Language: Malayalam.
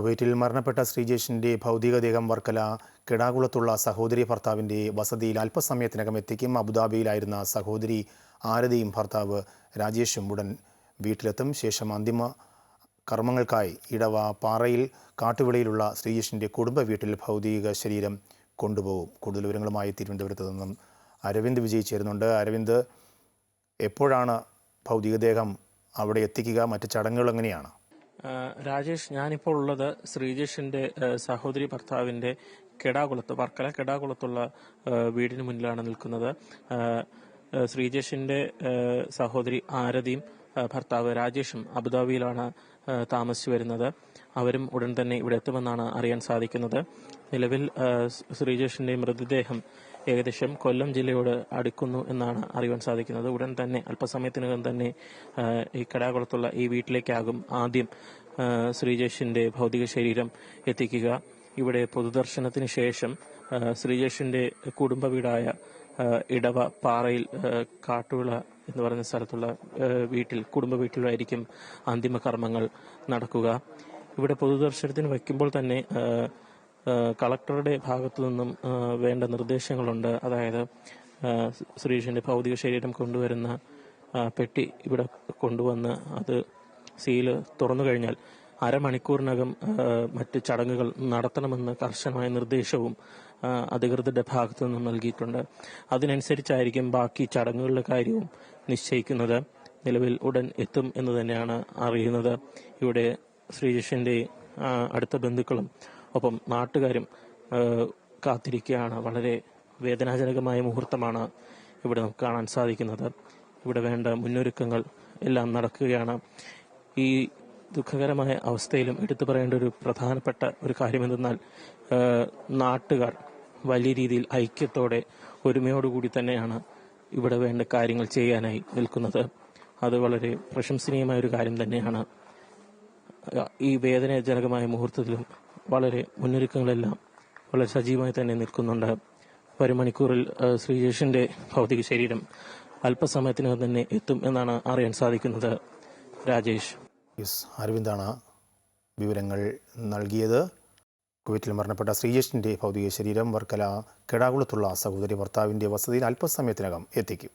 കുവൈറ്റിൽ മരണപ്പെട്ട ശ്രീജേഷിന്റെ ഭൗതികദേഹം വർക്കല കിടാകുളത്തുള്ള സഹോദരി ഭർത്താവിന്റെ വസതിയിൽ അല്പസമയത്തിനകം എത്തിക്കും അബുദാബിയിലായിരുന്ന സഹോദരി ആരതിയും ഭർത്താവ് രാജേഷും ഉടൻ വീട്ടിലെത്തും. ശേഷം അന്തിമ കർമ്മങ്ങൾക്കായി ഇടവ പാറയിൽ കാട്ടുവിളയിലുള്ള ശ്രീജേഷിന്റെ കുടുംബ വീട്ടിൽ ഭൗതിക ശരീരം കൊണ്ടുപോകും. കൂടുതൽ വിവരങ്ങളുമായി തിരുവനന്തപുരത്ത് നിന്നും അരവിന്ദ് വിജയ് ചേരുന്നുണ്ട്. അരവിന്ദ് എപ്പോഴാണ് ഭൗതികദേഹം അവിടെ എത്തിക്കുക? മറ്റ് ചടങ്ങുകൾ എങ്ങനെയാണ്? രാജേഷ് ഞാനിപ്പോൾ ഉള്ളത് ശ്രീജേഷിന്റെ സഹോദരി ഭർത്താവിന്റെ കെടാകുളത്ത് വർക്കല കെടാകുളത്തുള്ള വീടിന് മുന്നിലാണ് നിൽക്കുന്നത്. ശ്രീജേഷിന്റെ സഹോദരി ആരതിയും ഭർത്താവ് രാജേഷും അബുദാബിയിലാണ് താമസിച്ചു വരുന്നത് അവരും ഉടൻ തന്നെ ഇവിടെ എത്തുമെന്നാണ് അറിയാൻ സാധിക്കുന്നത്. നിലവിൽ ശ്രീജേഷിന്റെ മൃതദേഹം ഏകദേശം കൊല്ലം ജില്ലയോട് അടുക്കുന്നു എന്നാണ് അറിയാൻ സാധിക്കുന്നത്. ഉടൻ തന്നെ അല്പസമയത്തിനകം തന്നെ ഈ കടാകുളത്തുള്ള ഈ വീട്ടിലേക്കാകും ആദ്യം ശ്രീജേഷിന്റെ ഭൗതിക ശരീരം എത്തിക്കുക. ഇവിടെ പൊതുദർശനത്തിന് ശേഷം ശ്രീജേഷിന്റെ കുടുംബ വീടായ ഇടവ പാറയിൽ കാട്ടുവിള എന്ന് പറഞ്ഞ സ്ഥലത്തുള്ള വീട്ടിൽ കുടുംബ വീട്ടിലായിരിക്കും അന്തിമ കർമ്മങ്ങൾ നടക്കുക. ഇവിടെ പൊതുദർശനത്തിന് വയ്ക്കുമ്പോൾ തന്നെ കളക്ടറുടെ ഭാഗത്തു നിന്നും വേണ്ട നിർദ്ദേശങ്ങളുണ്ട്. അതായത് സുരേഷിന്റെ ഭൗതിക ശരീരം കൊണ്ടുവരുന്ന പെട്ടി ഇവിടെ കൊണ്ടുവന്ന് അത് സീൽ തുറന്നു കഴിഞ്ഞാൽ അരമണിക്കൂറിനകം മറ്റ് ചടങ്ങുകൾ നടത്തണമെന്ന് കർശനമായ നിർദ്ദേശവും അധികൃതരുടെ ഭാഗത്തു നിന്നും നൽകിയിട്ടുണ്ട്. അതിനനുസരിച്ചായിരിക്കും ബാക്കി ചടങ്ങുകളുടെ കാര്യവും നിശ്ചയിക്കുന്നത്. നിലവിൽ ഉടൻ എത്തും എന്ന് തന്നെയാണ് അറിയുന്നത്. ഇവിടെ ശ്രീജിഷിന്റെ അടുത്ത ബന്ധുക്കളും ഒപ്പം നാട്ടുകാരും കാത്തിരിക്കുകയാണ്. വളരെ വേദനാജനകമായ മുഹൂർത്തമാണ് ഇവിടെ നമുക്ക് കാണാൻ സാധിക്കുന്നത്. ഇവിടെ വേണ്ട മുന്നൊരുക്കങ്ങൾ എല്ലാം നടക്കുകയാണ്. ഈ ദുഃഖകരമായ അവസ്ഥയിലും എടുത്തു പറയേണ്ട ഒരു പ്രധാനപ്പെട്ട ഒരു കാര്യം എന്തെന്നാൽ നാട്ടുകാർ വലിയ രീതിയിൽ ഐക്യത്തോടെ ഒരുമയോടുകൂടി തന്നെയാണ് ഇവിടെ വേണ്ട കാര്യങ്ങൾ ചെയ്യാനായി നിൽക്കുന്നത്. അത് വളരെ പ്രശംസനീയമായ ഒരു കാര്യം തന്നെയാണ്. ഈ വേദനാജനകമായ മുഹൂർത്തത്തിലും വളരെ മുന്നൊരുക്കങ്ങളെല്ലാം വളരെ സജീവമായി തന്നെ നിൽക്കുന്നുണ്ട്. ഒരു മണിക്കൂറിൽ ശ്രീജേഷിന്റെ ഭൗതിക ശരീരം അല്പസമയത്തിനകം തന്നെ എത്തും എന്നാണ് അറിയാൻ സാധിക്കുന്നത്. രാജേഷ്. അരവിന്ദാണ് വിവരങ്ങൾ നൽകിയത്. കുവൈറ്റിൽ മരണപ്പെട്ട ശ്രീജേഷിന്റെ ഭൗതിക ശരീരം വർക്കല കെടാകുളത്തുള്ള സഹോദരി ഭർത്താവിന്റെ വസതിയിൽ അല്പസമയത്തിനകം എത്തിക്കും.